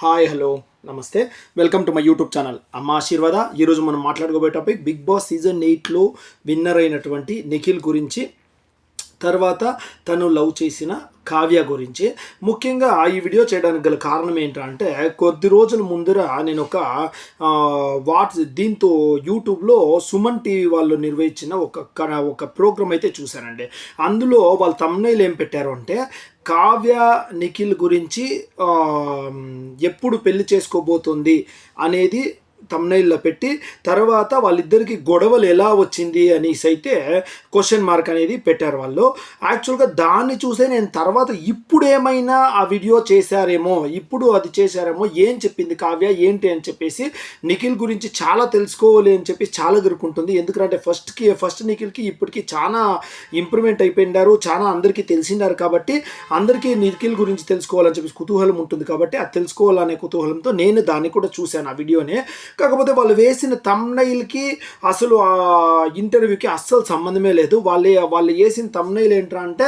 Hi hello నమస్తే. Welcome to my YouTube channel Amma Ashirvada. ఈరోజు మనం మాట్లాడుకోబోయే టాపిక్ బిగ్ బాస్ సీజన్ ఎయిట్లో విన్నర్ అయినటువంటి నిఖిల్ గురించి తర్వాత తను లవ్ చేసిన కావ్య గురించి. ముఖ్యంగా ఈ వీడియో చేయడానికి గల కారణం ఏంటంటే కొద్ది రోజుల ముందర నేను ఒక వాట్స్ దీంతో యూట్యూబ్లో సుమన్ టీవీ వాళ్ళు నిర్వహించిన ఒక ఒక ప్రోగ్రామ్ అయితే చూశానండి. అందులో వాళ్ళు తమ్నైల్ ఏం పెట్టారు అంటే కావ్య నిఖిల్ గురించి ఎప్పుడు పెళ్ళి చేసుకోబోతుంది అనేది తమ్నైల్లో పెట్టి తర్వాత వాళ్ళిద్దరికి గొడవలు ఎలా వచ్చింది అనేసి అయితే క్వశ్చన్ మార్క్ అనేది పెట్టారు వాళ్ళు. యాక్చువల్గా దాన్ని చూసే నేను తర్వాత ఇప్పుడు ఏమైనా ఆ వీడియో చేశారేమో ఇప్పుడు అది చేశారేమో ఏం చెప్పింది కావ్య ఏంటి అని చెప్పేసి నిఖిల్ గురించి చాలా తెలుసుకోవాలి అని చెప్పి చాలా గురుకుంటుంది. ఎందుకంటే ఫస్ట్కి ఫస్ట్ నిఖిల్కి ఇప్పటికి చాలా ఇంప్రూవ్మెంట్ అయిపోయినారు చాలా అందరికీ తెలిసినారు కాబట్టి అందరికీ నిఖిల్ గురించి తెలుసుకోవాలని చెప్పేసి కుతూహలం ఉంటుంది కాబట్టి అది తెలుసుకోవాలనే కుతూహలంతో నేను దాన్ని కూడా చూశాను ఆ వీడియోనే కాకపోతే వాళ్ళు వేసిన తమ్నైల్కి అసలు ఆ ఇంటర్వ్యూకి అస్సలు సంబంధమే లేదు. వాళ్ళు వాళ్ళు వేసిన తమ్నైల్ ఏంట్రా అంటే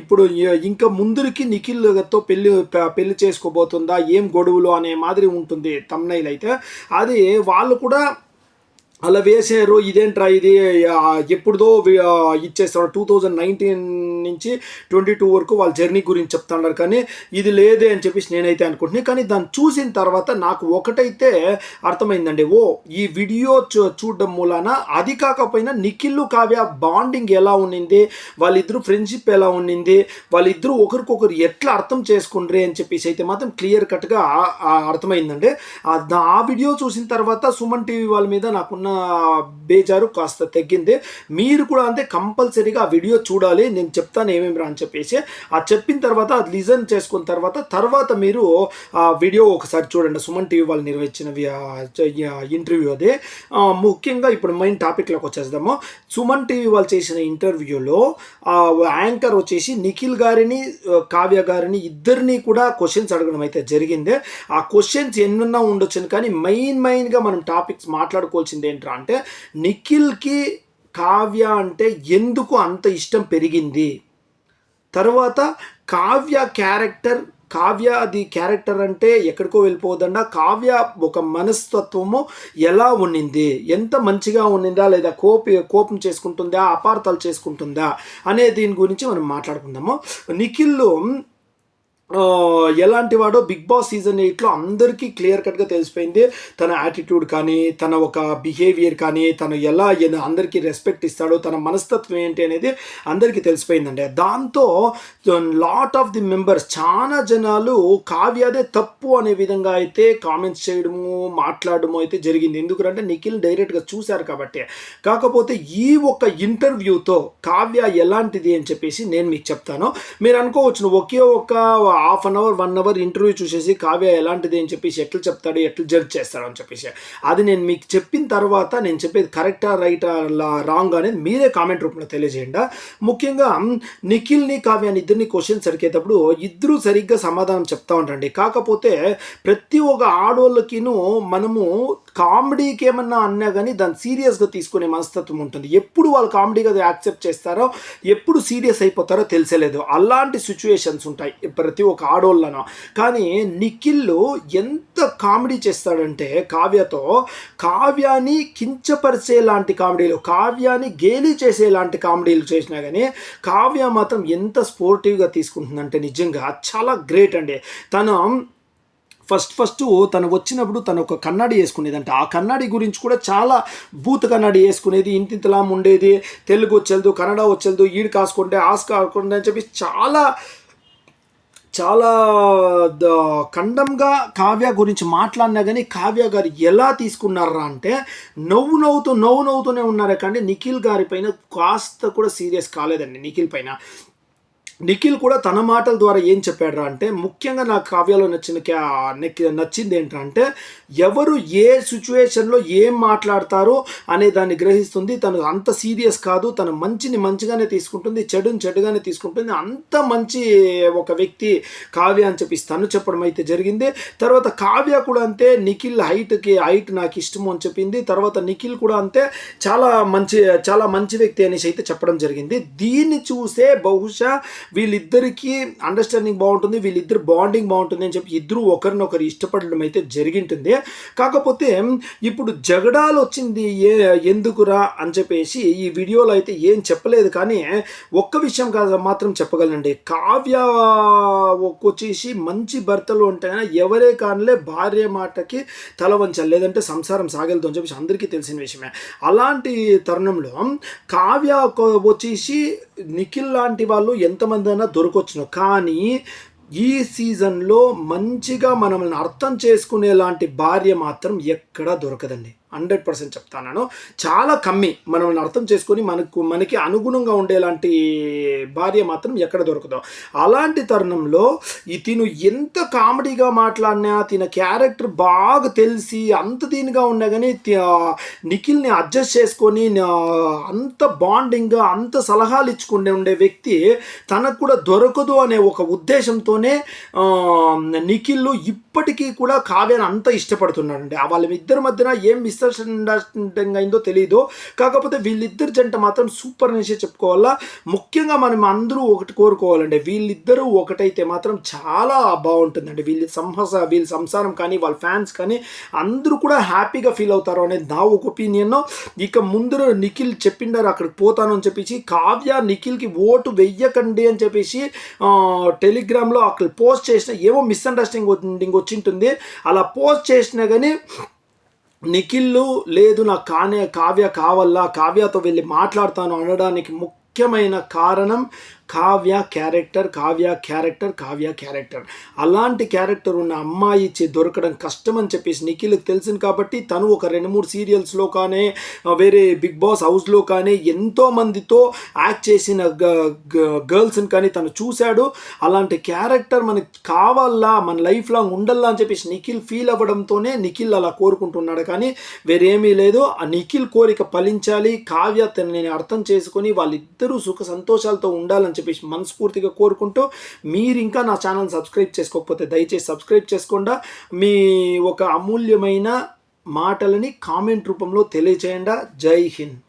ఇప్పుడు ఇంకా ముందుకి నిఖిల్తో పెళ్ళి పెళ్ళి చేసుకోబోతుందా? ఏం గొడవలు అనే మాదిరి ఉంటుంది తమ్నైల్ అయితే. అది వాళ్ళు కూడా అలా వేసారు ఇదేంట్రా ఇది ఎప్పుడుదో ఇచ్చేస్తారు టూ థౌజండ్ నైన్టీన్ నుంచి ట్వంటీ టూ వరకు వాళ్ళ జర్నీ గురించి చెప్తున్నారు. కానీ ఇది లేదే అని చెప్పేసి నేనైతే అనుకుంటున్నాను కానీ దాన్ని చూసిన తర్వాత నాకు ఒకటైతే అర్థమైందండి. ఓ ఈ వీడియో చూ చూడడం మూలాన అది కాకపోయినా నిఖిల్లు కావ్య బాండింగ్ ఎలా ఉండింది వాళ్ళిద్దరు ఫ్రెండ్షిప్ ఎలా ఉండింది వాళ్ళిద్దరూ ఒకరికొకరు ఎట్లా అర్థం చేసుకుండ్రి అని చెప్పేసి అయితే మాత్రం క్లియర్ కట్గా అర్థమైందండి. ఆ దా- ఆ వీడియో చూసిన తర్వాత సుమన్ టీవీ వాళ్ళ మీద ఉన్న బేజారు కాస్త తగ్గింది మీరు కూడా అంతే కంపల్సరీగా ఆ వీడియో చూడాలి. నేను చెప్తాను ఏమేమి రా అని చెప్పేసి. ఆ చెప్పిన తర్వాత అది లిజన్ చేసుకున్న తర్వాత తర్వాత మీరు ఆ వీడియో ఒకసారి చూడండి. సుమన్ టీవీ వాళ్ళు నిర్వహించిన ఇంటర్వ్యూ అది. ముఖ్యంగా ఇప్పుడు మెయిన్ టాపిక్లోకి వచ్చేద్దాము. సుమన్ టీవీ వాళ్ళు చేసిన ఇంటర్వ్యూలో ఆ యాంకర్ వచ్చేసి నిఖిల్ గారిని కావ్య గారిని ఇద్దరిని కూడా క్వశ్చన్స్ అడగడం అయితే జరిగింది. ఆ క్వశ్చన్స్ ఎన్నున్నా ఉండొచ్చు కానీ మెయిన్ మెయిన్గా మనం టాపిక్స్ మాట్లాడుకోవాల్సింది ఏంట్రా అంటే నిఖిల్కి కావ్య అంటే ఎందుకు అంత ఇష్టం పెరిగింది? తర్వాత కావ్య క్యారెక్టర్ కావ్య అది క్యారెక్టర్ అంటే ఎక్కడికో వెళ్ళిపోవద్దండ కావ్య ఒక మనస్తత్వము ఎలా ఉండింది ఎంత మంచిగా ఉండిందా లేదా కోపి కోపం చేసుకుంటుందా? అపార్థాలు చేసుకుంటుందా? అనే దీని గురించి మనం మాట్లాడుకుందాము. నిఖిల్ ఎలాంటి వాడో బిగ్ బాస్ సీజన్ ఎయిట్లో అందరికీ క్లియర్ కట్గా తెలిసిపోయింది. తన యాటిట్యూడ్ కానీ తన ఒక బిహేవియర్ కానీ తను ఎలా అందరికీ రెస్పెక్ట్ ఇస్తాడో తన మనస్తత్వం ఏంటి అనేది అందరికీ తెలిసిపోయిందండి. దాంతో లాట్ ఆఫ్ ది మెంబర్స్ చాలా జనాలు కావ్యాదే తప్పు అనే విధంగా అయితే కామెంట్స్ చేయడము మాట్లాడడము అయితే జరిగింది. ఎందుకంటే నిఖిల్ డైరెక్ట్గా చూశారు కాబట్టి. కాకపోతే ఈ ఒక ఇంటర్వ్యూతో కావ్య ఎలాంటిది అని చెప్పేసి నేను మీకు చెప్తాను. మీరు అనుకోవచ్చు ఒకే ఒక half an hour one hour interview చూసేసి కావ్య ఎలాంటిది? అని చెప్పేసి ఎట్లా చెప్తాడు ఎట్లా జడ్జ్ చేస్తాడు అని చెప్పేసి. అది నేను మీకు చెప్పిన తర్వాత నేను చెప్పేది కరెక్టా రైటా రాంగ్ అనేది మీరే కామెంట్ రూపంలో తెలియజేయండి. ముఖ్యంగా నిఖిల్ని కావ్యాన్ని ఇద్దరిని క్వశ్చన్స్ అడిగేటప్పుడు ఇద్దరు సరిగ్గా సమాధానం చెప్తా ఉండండి. కాకపోతే ప్రతి ఒక్క ఆడోళ్ళకిను మనము కామెడీకి ఏమన్నా అన్నా కానీ దాన్ని సీరియస్గా తీసుకునే మనస్తత్వం ఉంటుంది. ఎప్పుడు వాళ్ళు కామెడీగా యాక్సెప్ట్ చేస్తారో ఎప్పుడు సీరియస్ అయిపోతారో తెలిసేలేదు. అలాంటి సిచ్యువేషన్స్ ఉంటాయి. ప్రతి ఒక ఆడోళ్ళన? కానీ నిఖిల్ ఎంత కామెడీ చేస్తాడంటే కావ్యతో కావ్యాన్ని కించపరిచే లాంటి కామెడీలు కావ్యాన్ని గేలి చేసే లాంటి కామెడీలు చేసినా కానీ కావ్య మాత్రం ఎంత స్పోర్టివ్గా తీసుకుంటుందంటే నిజంగా చాలా గ్రేట్ అండి. తను ఫస్ట్ ఫస్ట్ తను వచ్చినప్పుడు తను ఒక కన్నడి వేసుకునేదంట. ఆ కన్నడి గురించి కూడా చాలా భూత కన్నడి వేసుకునేది ఇంతింతలాం ఉండేది. తెలుగు వచ్చేది కన్నడ వచ్చేది ఈడు కాసుకుంటే ఆస్ కాసుకుంటే అని చెప్పి చాలా చాలా ఖండంగా కావ్య గురించి మాట్లాడినా కానీ కావ్య గారు ఎలా తీసుకున్నారా అంటే నవ్వు నవ్వుతూ నవ్వు నవ్వుతూనే ఉన్నారే కానీ నిఖిల్ గారి పైన కాస్త కూడా సీరియస్ కాలేదండి. నిఖిల్ పైన నిఖిల్ కూడా తన మాటల ద్వారా ఏం చెప్పాడు అంటే ముఖ్యంగా నాకు కావ్యాలో నచ్చిన నచ్చింది ఏంటంటే ఎవరు ఏ సిచ్యువేషన్లో ఏం మాట్లాడతారో అనే దాన్ని గ్రహిస్తుంది. తను అంత సీరియస్ కాదు. తన మంచిని మంచిగానే తీసుకుంటుంది. చెడుని చెడుగానే తీసుకుంటుంది. అంత మంచి ఒక వ్యక్తి కావ్య అని చెప్పి తను చెప్పడం అయితే జరిగింది. తర్వాత కావ్య కూడా అంతే నిఖిల్ హైట్కి హైట్ నాకు ఇష్టము అని చెప్పింది. తర్వాత నిఖిల్ కూడా అంతే చాలా మంచి చాలా మంచి వ్యక్తి అనేసి అయితే చెప్పడం జరిగింది. దీన్ని చూసే బహుశా వీళ్ళిద్దరికీ అండర్స్టాండింగ్ బాగుంటుంది వీళ్ళిద్దరు బాండింగ్ బాగుంటుంది అని చెప్పి ఇద్దరు ఒకరినొకరు ఇష్టపడడం అయితే జరిగింటుంది. కాకపోతే ఇప్పుడు జగడాలు వచ్చింది ఏ ఎందుకురా అని చెప్పేసి ఈ వీడియోలో అయితే ఏం చెప్పలేదు కానీ ఒక్క విషయం కాదు మాత్రం చెప్పగలనండి. కావ్య వచ్చేసి మంచి భర్తలు ఉంటాయని ఎవరే కానిలే భార్య మాటకి తల వంచాలి లేదంటే సంసారం సాగలదు అని చెప్పేసి అందరికీ తెలిసిన విషయమే. అలాంటి తరుణంలో కావ్య వచ్చేసి నిఖిల్ లాంటి వాళ్ళు ఎంతమంది ఆనందన దొరకొచ్చును. కానీ ఈ సీజన్లో మంచిగా మనల్ని అర్థం చేసుకునేలాంటి భార్య మాత్రం ఎక్కడా దొరకదండి. హండ్రెడ్ పర్సెంట్ చెప్తాను చాలా కమ్మి మనం అర్థం చేసుకొని మనకు మనకి అనుగుణంగా ఉండేలాంటి భార్య మాత్రం ఎక్కడ దొరకదు. అలాంటి తరుణంలో తిను ఎంత కామెడీగా మాట్లాడినా తిన క్యారెక్టర్ బాగా తెలిసి అంత దీనిగా ఉన్నా కానీ నిఖిల్ని అడ్జస్ట్ చేసుకొని అంత బాండింగ్గా అంత సలహాలు ఇచ్చుకునే ఉండే వ్యక్తి తనకు కూడా దొరకదు అనే ఒక ఉద్దేశంతోనే నిఖిల్ ఇప్పుడు ఇప్పటికీ కూడా కావ్యాన్ని అంత ఇష్టపడుతున్నాడండి. వాళ్ళ ఇద్దరి మధ్యన ఏం మిస్అండర్స్టాండింగ్ అయిందో తెలియదు కాకపోతే వీళ్ళిద్దరు జంట మాత్రం సూపర్ అనేసి చెప్పుకోవాలా. ముఖ్యంగా మనం అందరూ ఒకటి కోరుకోవాలండి. వీళ్ళిద్దరూ ఒకటైతే మాత్రం చాలా బాగుంటుందండి. వీళ్ళ సంహస వీళ్ళ సంసారం కానీ వాళ్ళ ఫ్యాన్స్ కానీ అందరూ కూడా హ్యాపీగా ఫీల్ అవుతారు అనేది నా ఒక ఒపీనియన్. ఇక ముందర నిఖిల్ చెప్పిండారు అక్కడికి పోతాను అని చెప్పేసి కావ్య నిఖిల్కి ఓటు వెయ్యకండి అని చెప్పేసి టెలిగ్రామ్లో అక్కడ పోస్ట్ చేసిన ఏమో మిస్అండర్స్టాండింగ్ వచ్చింటుంది. అలా పోస్ట్ చేసినా కానీ నిఖిల్లు లేదు నాకు కానే కావ్య కావల్లా కావ్యతో వెళ్ళి మాట్లాడతాను అనడానికి ముఖ్యమైన కారణం Kavya character Kavya character Kavya character. అలాంటి క్యారెక్టర్ ఉన్న అమ్మాయి ఇచ్చి దొరకడం కష్టం అని చెప్పేసి నిఖిల్కి తెలిసింది కాబట్టి తను ఒక రెండు మూడు సీరియల్స్లో కానీ వేరే బిగ్ బాస్ హౌస్లో కానీ ఎంతో మందితో యాక్ట్ చేసిన గర్ల్స్ని కానీ తను చూశాడు. అలాంటి క్యారెక్టర్ మనకి కావాలా మన లైఫ్ లాంగ్ ఉండాలా అని చెప్పేసి నిఖిల్ ఫీల్ అవ్వడంతోనే నిఖిల్ అలా కోరుకుంటున్నాడు. కానీ వేరేమీ లేదు. ఆ నిఖిల్ కోరిక ఫలించాలి. కావ్య తనని అర్థం చేసుకొని వాళ్ళిద్దరూ సుఖ సంతోషాలతో ఉండాలని చెప్పేసి మనస్ఫూర్తిగా కోరుకుంటూ మీరు ఇంకా నా ఛానల్ సబ్స్క్రైబ్ చేసుకోకపోతే దయచేసి సబ్స్క్రైబ్ చేసుకోండా. మీ ఒక అమూల్యమైన మాటలని కామెంట్ రూపంలో తెలియచేయండి. జై హింద్.